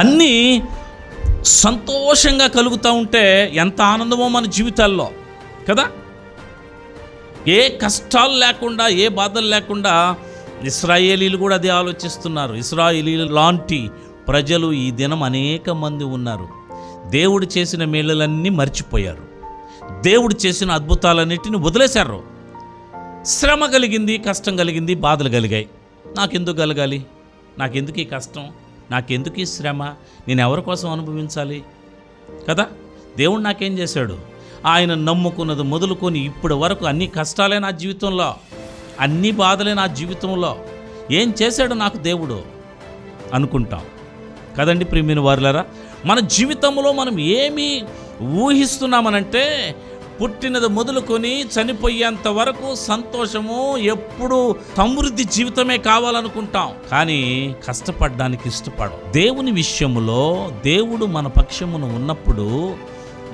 అన్నీ సంతోషంగా కలుగుతూ ఉంటే ఎంత ఆనందమో మన జీవితాల్లో కదా? ఏ కష్టాలు లేకుండా ఏ బాధలు లేకుండా ఇస్రాయేలీలు కూడా అదే ఆలోచిస్తున్నారు. ఇస్రాయేలీలు లాంటి ప్రజలు ఈ దినం అనేక మంది ఉన్నారు. దేవుడు చేసిన మేళ్ళలన్నీ మర్చిపోయారు. దేవుడు చేసిన అద్భుతాలన్నిటిని వదిలేశారు. శ్రమ కలిగింది కష్టం కలిగింది బాధలు కలిగాయి. నాకెందుకు కలగాలి? నాకెందుకు ఈ కష్టం? నాకెందుకు ఈ శ్రమ? నేను ఎవరి కోసం అనుభవించాలి? కదా? దేవుడు నాకేం చేశాడు? ఆయన నమ్ముకున్నది మొదలుకొని ఇప్పటి వరకు అన్ని కష్టాలే నా జీవితంలో అన్ని బాధలే నా జీవితంలో. ఏం చేశాడు నాకు దేవుడు? అనుకుంటాం. కదండి ప్రియమైన వారులరా మన జీవితంలో మనం ఏమి ఊహిస్తున్నామనంటే పుట్టినది మొదలుకొని చనిపోయేంత వరకు సంతోషము ఎప్పుడు సమృద్ధి జీవితమే కావాలనుకుంటాం. కానీ కష్టపడడానికి ఇష్టపడం దేవుని విషయములో దేవుడు మన పక్షమును ఉన్నప్పుడు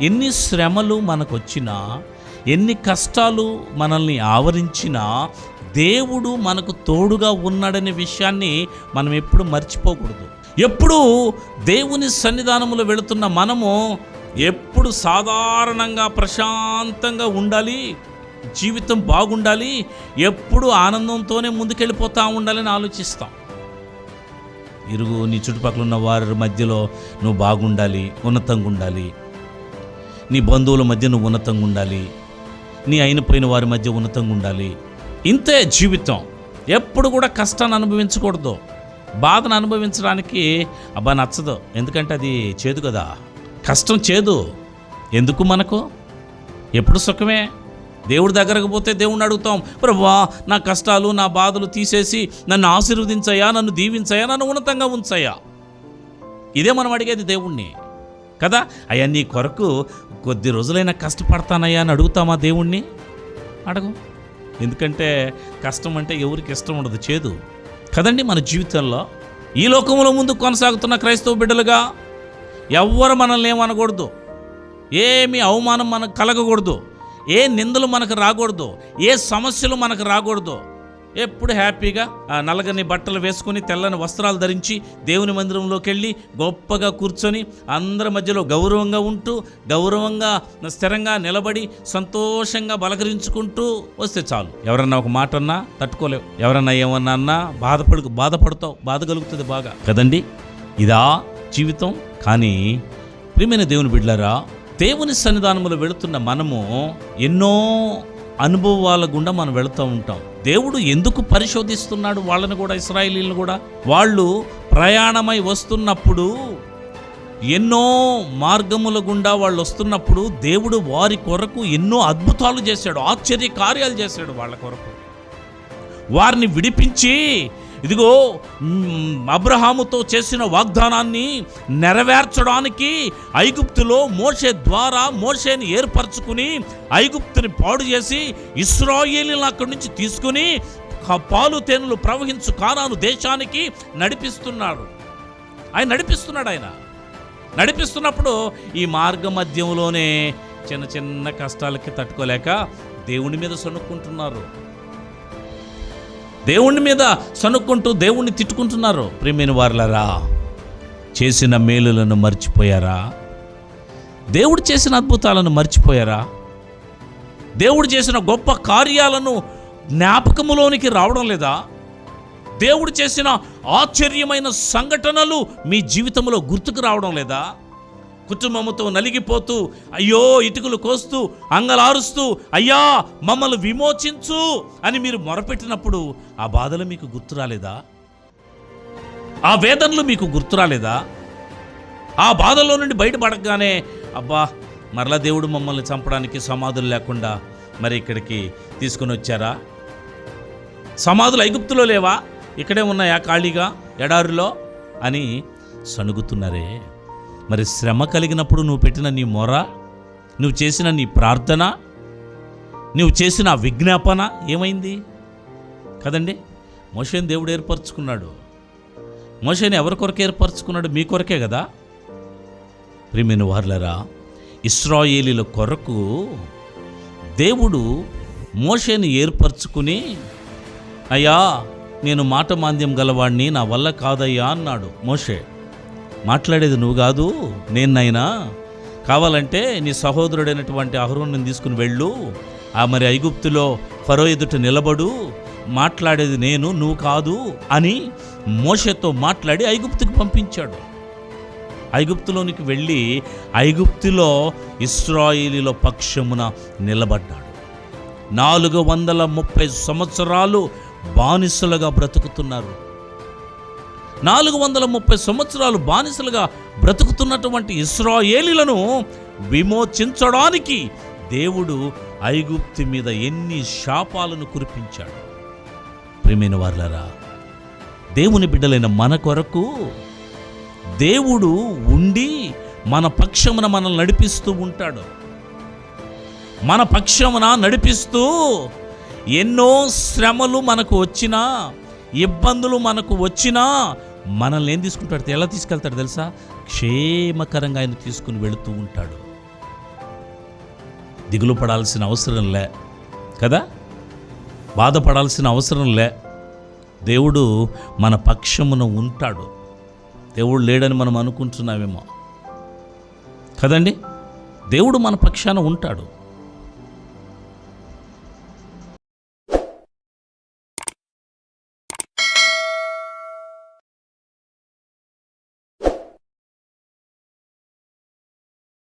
ఎన్ని శ్రమలు మనకు వచ్చినా ఎన్ని కష్టాలు మనల్ని ఆవరించినా దేవుడు మనకు తోడుగా ఉన్నాడనే విషయాన్ని మనం ఎప్పుడు మర్చిపోకూడదు. ఎప్పుడు దేవుని సన్నిధానములో వెళుతున్న మనము ఎప్పుడు సాధారణంగా ప్రశాంతంగా ఉండాలి జీవితం బాగుండాలి ఎప్పుడు ఆనందంతోనే ముందుకెళ్ళిపోతూ ఉండాలని ఆలోచిస్తాం. ఇరుగు నీ చుట్టుపక్కల ఉన్న వారి మధ్యలో నువ్వు బాగుండాలి ఉన్నతంగా ఉండాలి. నీ బంధువుల మధ్య నువ్వు ఉన్నతంగా ఉండాలి. నీ అయినపోయిన వారి మధ్య ఉన్నతంగా ఉండాలి. ఇంతే జీవితం. ఎప్పుడు కూడా కష్టాన్ని అనుభవించకూడదు. బాధను అనుభవించడానికి అబ్బా నచ్చదు. ఎందుకంటే అది చేదు కదా. కష్టం చేదు. ఎందుకు మనకు? ఎప్పుడు సుఖమే? దేవుడి దగ్గరకు పోతే దేవుణ్ణి అడుగుతాం ప్రభా నా కష్టాలు నా బాధలు తీసేసి నన్ను ఆశీర్వదించయా నన్ను దీవించయా నన్ను ఉన్నతంగా ఉంచయా ఇదే మనం అడిగేది దేవుణ్ణి. కదా? అయ్యా నీ కొరకు కొద్ది రోజులైనా కష్టపడతానయ్యా అని అడుగుతామా దేవుణ్ణి? అడగం. ఎందుకంటే కష్టం అంటే ఎవరికి ఇష్టం ఉండదు చేదు. కదండి మన జీవితంలో? ఈ లోకంలో ముందు కొనసాగుతున్న క్రైస్తవ బిడ్డలుగా ఎవ్వరు మనల్ని ఏమనకూడదు ఏమి అవమానం మనకు కలగకూడదు. ఏ నిందలు మనకు రాకూడదు. ఏ సమస్యలు మనకు రాకూడదు. ఎప్పుడు హ్యాపీగా ఆ నల్లగని బట్టలు వేసుకొని తెల్లని వస్త్రాలు ధరించి దేవుని మందిరంలోకి వెళ్ళి గొప్పగా కూర్చొని అందరి మధ్యలో గౌరవంగా ఉంటూ గౌరవంగా స్థిరంగా నిలబడి సంతోషంగా బలకరించుకుంటూ వస్తే చాలు. ఎవరన్నా ఒక మాట అన్నా తట్టుకోలేవు. ఎవరన్నా ఏమన్నా అన్నా బాధపడు బాధపడతావు. బాధ కలుగుతుంది బాగా. కదండి? ఇదా జీవితం. కానీ ప్రియమైన దేవుని బిడ్లరా దేవుని సన్నిధానంలో వెళుతున్న మనము ఎన్నో అనుభవాల గుండా మనం వెళుతూ ఉంటాం. దేవుడు ఎందుకు పరిశోధిస్తున్నాడు వాళ్ళని కూడా ఇస్రాయేలీలను కూడా? వాళ్ళు ప్రయాణమై వస్తున్నప్పుడు ఎన్నో మార్గముల గుండా వాళ్ళు వస్తున్నప్పుడు దేవుడు వారి కొరకు ఎన్నో అద్భుతాలు చేశాడు ఆశ్చర్య కార్యాలు చేశాడు వాళ్ళ కొరకు. వారిని విడిపించి ఇదిగో అబ్రహాముతో చేసిన వాగ్దానాన్ని నెరవేర్చడానికి ఐగుప్తులో మోషే ద్వారా మోషేని ఏర్పరచుకుని ఐగుప్తుని పాడు చేసి ఇస్రాయేలీలను అక్కడి నుంచి తీసుకుని పాలు తేనెలు ప్రవహించు కానాను దేశానికి నడిపిస్తున్నాడు. ఆయన నడిపిస్తున్నాడు ఆయన. నడిపిస్తున్నప్పుడు ఈ మార్గ మధ్యంలోనే చిన్న చిన్న కష్టాలకి తట్టుకోలేక దేవుని మీద సనుక్కుంటున్నారు దేవుని మీద సనుక్కుంటూ దేవుణ్ణి తిట్టుకుంటున్నారు. ప్రేమైన వారులరా చేసిన మేలులను మర్చిపోయారా? దేవుడు చేసిన అద్భుతాలను మర్చిపోయారా? దేవుడు చేసిన గొప్ప కార్యాలను జ్ఞాపకములోనికి రావడం లేదా? దేవుడు చేసిన ఆశ్చర్యమైన సంఘటనలు మీ జీవితంలో గుర్తుకు రావడం లేదా? కుటుంబముతో నలిగిపోతూ అయ్యో ఇటుకలు కోస్తూ అంగలారుస్తూ అయ్యా మమ్మల్ని విమోచించు అని మీరు మొరపెట్టినప్పుడు ఆ బాధలు మీకు గుర్తు రాలేదా? ఆ వేదనలు మీకు గుర్తు రాలేదా? ఆ బాధలో నుండి బయటపడగానే అబ్బా మరలా దేవుడు మమ్మల్ని చంపడానికి సమాధులు లేకుండా మరి ఇక్కడికి తీసుకుని వచ్చారా? సమాధులు ఐగుప్తులో లేవా? ఇక్కడే ఉన్నాయా ఖాళీగా? ఎడారిలో? అని సణుగుతున్నారే. మరి శ్రమ కలిగినప్పుడు నువ్వు పెట్టిన నీ మొర నువ్వు చేసిన నీ ప్రార్థన నువ్వు చేసిన విజ్ఞాపన ఏమైంది? కదండి మోషేని దేవుడు ఏర్పరచుకున్నాడు. మోషేని ఎవరి కొరకు ఏర్పరచుకున్నాడు? మీ కొరకే కదా? ప్రియమైన వార్లరా ఇస్రాయేలీల కొరకు దేవుడు మోషేని ఏర్పరచుకుని అయ్యా నేను మాట మాంద్యం గలవాడిని నా వల్ల కాదయ్యా అన్నాడు మోషే. మాట్లాడేది నువ్వు కాదు నేను నైనా. కావాలంటే నీ సహోదరుడైనటువంటి అహరోను తీసుకుని వెళ్ళు. ఆ మరి ఐగుప్తులో ఫరో ఎదుట నిలబడు. మాట్లాడేది నేను నువ్వు కాదు అని మోషతో మాట్లాడి ఐగుప్తుకు పంపించాడు. ఐగుప్తులోనికి వెళ్ళి ఐగుప్తులో ఇస్రాయిలీల పక్షమున నిలబడ్డాడు. నాలుగు వందల ముప్పై సంవత్సరాలు బానిసలుగా బ్రతుకుతున్నారు. నాలుగు వందల ముప్పై సంవత్సరాలు బానిసలుగా బ్రతుకుతున్నటువంటి ఇస్రాయేలీలను విమోచించడానికి దేవుడు ఐగుప్తి మీద ఎన్ని శాపాలను కురిపించాడు. ప్రేమైన వార్లరా దేవుని బిడ్డలైన మన కొరకు దేవుడు ఉండి మన పక్షమున మనల్ని నడిపిస్తూ ఉంటాడు. మన పక్షమున నడిపిస్తూ ఎన్నో శ్రమలు మనకు వచ్చినా ఇబ్బందులు మనకు వచ్చినా మనల్ని ఏం తీసుకుంటాడు? ఎలా తీసుకెళ్తాడు తెలుసా? క్షేమకరంగా ఆయన తీసుకుని వెళుతూ ఉంటాడు. దిగులు పడాల్సిన అవసరం లే. కదా? బాధపడాల్సిన అవసరం లే. దేవుడు మన పక్షమున ఉంటాడు. దేవుడు లేడని మనం అనుకుంటున్నామేమో. కదండి? దేవుడు మన పక్షాన ఉంటాడు.